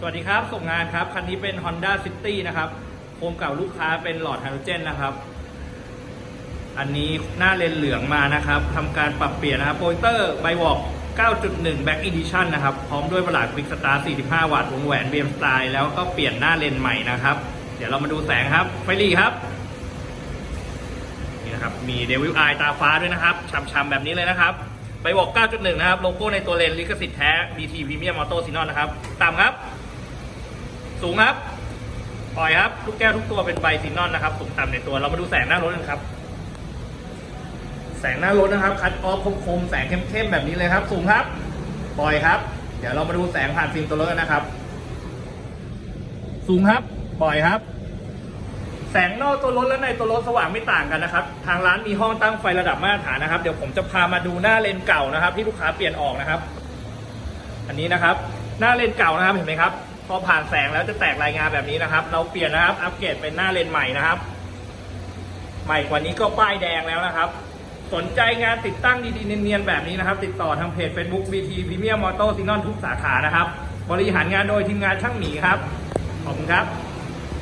สวัสดีครับ ส่งงานครับ คันนี้เป็น Honda City นะครับ โคมเก่าลูกค้าเป็นหลอดไฮโดรเจนนะครับ อันนี้หน้าเลนเหลืองมานะครับทำการปรับเปลี่ยนนะครับ โปรเตอร์ไบวอก 9.1 Back Edition นะครับ พร้อมด้วยประหลาด Quick Start 45 วัตต์ วงแหวน BM Style แล้วก็เปลี่ยนหน้าเลนใหม่นะครับ เดี๋ยวเรามาดูแสงครับ ไฟหลีครับ นี่นะครับ มีเดวิลไอตาฟ้าด้วยนะครับช้ำๆแบบนี้เลยนะครับไบวอก 9.1 นะครับ โลโก้ในตัวเลน ลิขสิทธิ์แท้ BT Premium Auto s y n o n นะครับต่ำครับ สูงครับ ปล่อยครับ ลูกแก้วทุกตัวเป็นใบซีนอนนะครับสูงต่ำในตัว เรามาดูแสงหน้ารถกันครับ แสงหน้ารถนะครับ คัดออฟคมๆ แสงเข้มๆ แบบนี้เลยครับ สูงครับ ปล่อยครับ เดี๋ยวเรามาดูแสงผ่านฟิล์มตัวรถกันนะครับ สูงครับ ปล่อยครับ แสงนอกตัวรถและในตัวรถสว่างไม่ต่างกันนะครับ ทางร้านมีห้องตั้งไฟระดับมาตรฐานนะครับ เดี๋ยวผมจะพามาดูหน้าเลนเก่านะครับ ที่ลูกค้าเปลี่ยนออกนะครับ อันนี้นะครับ หน้าเลนเก่านะครับ เห็นไหมครับ พอผ่านแสงแล้วจะแตกรายงานแบบนี้นะครับ เราเปลี่ยนนะครับ อัปเกรดเป็นหน้าเลนใหม่นะครับ ใหม่กว่านี้ก็ป้ายแดงแล้วนะครับ สนใจงานติดตั้งดีๆเนียนๆแบบนี้นะครับ ติดต่อทางเพจ Facebook BT Premium Motor Signal ทุกสาขานะครับ บริหารงานโดยทีมงานช่างหมีครับ ขอบคุณครับ